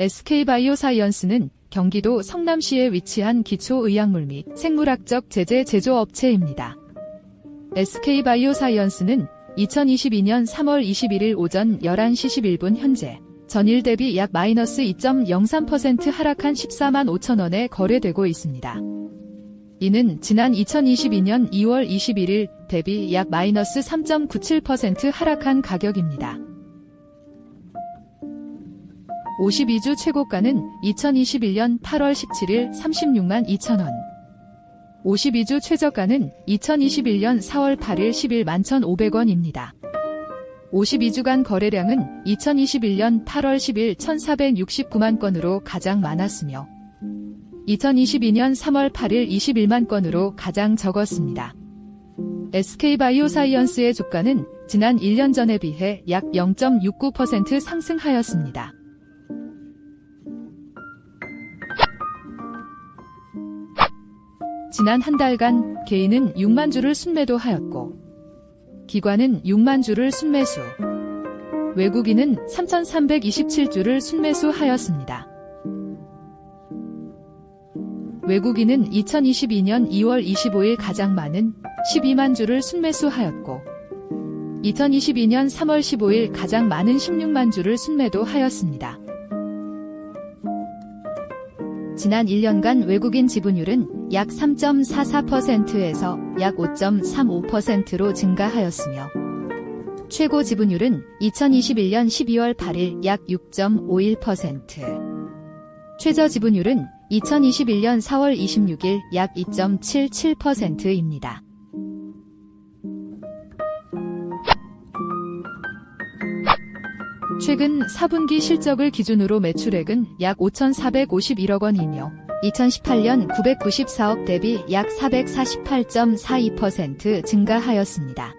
SK바이오사이언스는 경기도 성남시에 위치한 기초의약물 및 생물학적 제재 제조업체입니다. SK바이오사이언스는 2022년 3월 21일 오전 11시 11분 현재 전일 대비 약 마이너스 2.03% 하락한 14만 5천 원에 거래되고 있습니다. 이는 지난 2022년 2월 21일 대비 약 마이너스 3.97% 하락한 가격입니다. 52주 최고가는 2021년 8월 17일 36만 2천 원. 52주 최저가는 2021년 4월 8일 11만 1,500원입니다. 52주간 거래량은 2021년 8월 10일 1,469만 건으로 가장 많았으며 2022년 3월 8일 21만 건으로 가장 적었습니다. SK바이오사이언스의 주가는 지난 1년 전에 비해 약 0.69% 상승하였습니다. 지난 한 달간 개인은 6만 주를 순매도하였고 기관은 6만 주를 순매수, 외국인은 3,327주를 순매수하였습니다. 외국인은 2022년 2월 25일 가장 많은 12만 주를 순매수하였고 2022년 3월 15일 가장 많은 16만 주를 순매도하였습니다. 지난 1년간 외국인 지분율은 약 3.44%에서 약 5.35%로 증가하였으며 최고 지분율은 2021년 12월 8일 약 6.51%, 최저 지분율은 2021년 4월 26일 약 2.77%입니다. 최근 4분기 실적을 기준으로 매출액은 약 5,451억 원이며 2018년 994억 대비 약 448.42% 증가하였습니다.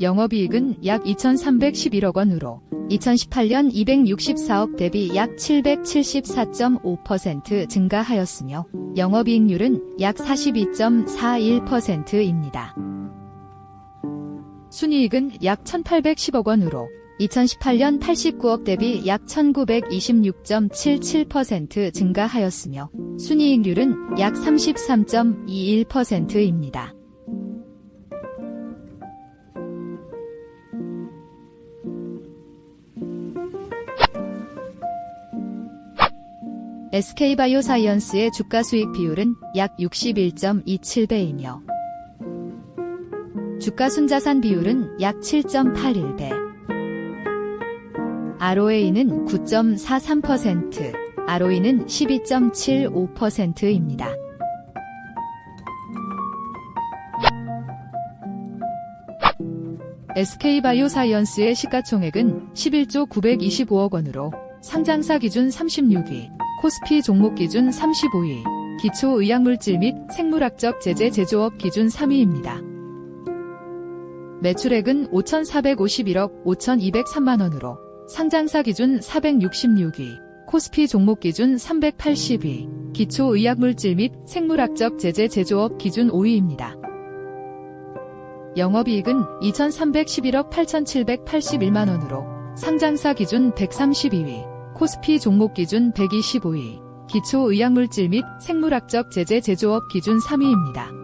영업이익은 약 2,311억 원으로 2018년 264억 대비 약 774.5% 증가하였으며 영업이익률은 약 42.41%입니다. 순이익은 약 1,810억 원으로 2018년 89억 대비 약 1926.77% 증가하였으며 순이익률은 약 33.21%입니다. SK바이오사이언스의 주가 수익 비율은 약 61.27배이며 주가 순자산 비율은 약 7.81배. ROA는 9.43%, ROE는 12.75%입니다. SK바이오사이언스의 시가총액은 11조 925억 원으로 상장사 기준 36위, 코스피 종목 기준 35위, 기초의약물질 및 생물학적 제재 제조업 기준 3위입니다. 매출액은 5,451억 5,203만 원으로 상장사 기준 466위, 코스피 종목 기준 380위, 기초의약물질 및 생물학적 제재 제조업 기준 5위입니다. 영업이익은 2,311억 8,781만 원으로 상장사 기준 132위, 코스피 종목 기준 125위, 기초의약물질 및 생물학적 제재 제조업 기준 3위입니다.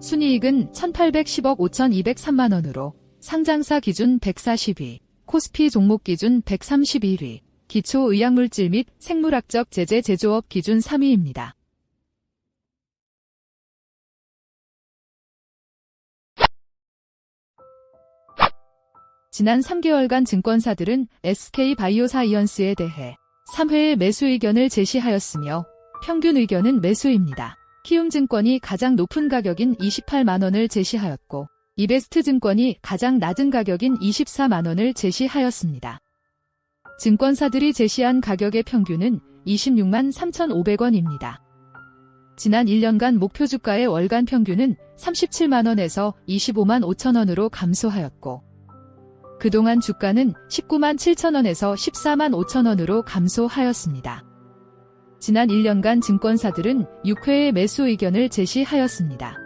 순이익은 1,810억 5,203만 원으로 상장사 기준 140위, 코스피 종목 기준 131위, 기초의약물질 및 생물학적 제재 제조업 기준 3위입니다. 지난 3개월간 증권사들은 SK바이오사이언스에 대해 3회의 매수 의견을 제시하였으며 평균 의견은 매수입니다. 키움증권이 가장 높은 가격인 28만원을 제시하였고 이베스트 증권이 가장 낮은 가격인 24만원을 제시하였습니다. 증권사들이 제시한 가격의 평균은 26만 3,500원입니다. 지난 1년간 목표 주가의 월간 평균은 37만원에서 25만 5천원으로 감소하였고 그동안 주가는 19만 7천원에서 14만 5천원으로 감소하였습니다. 지난 1년간 증권사들은 6회의 매수 의견을 제시하였습니다.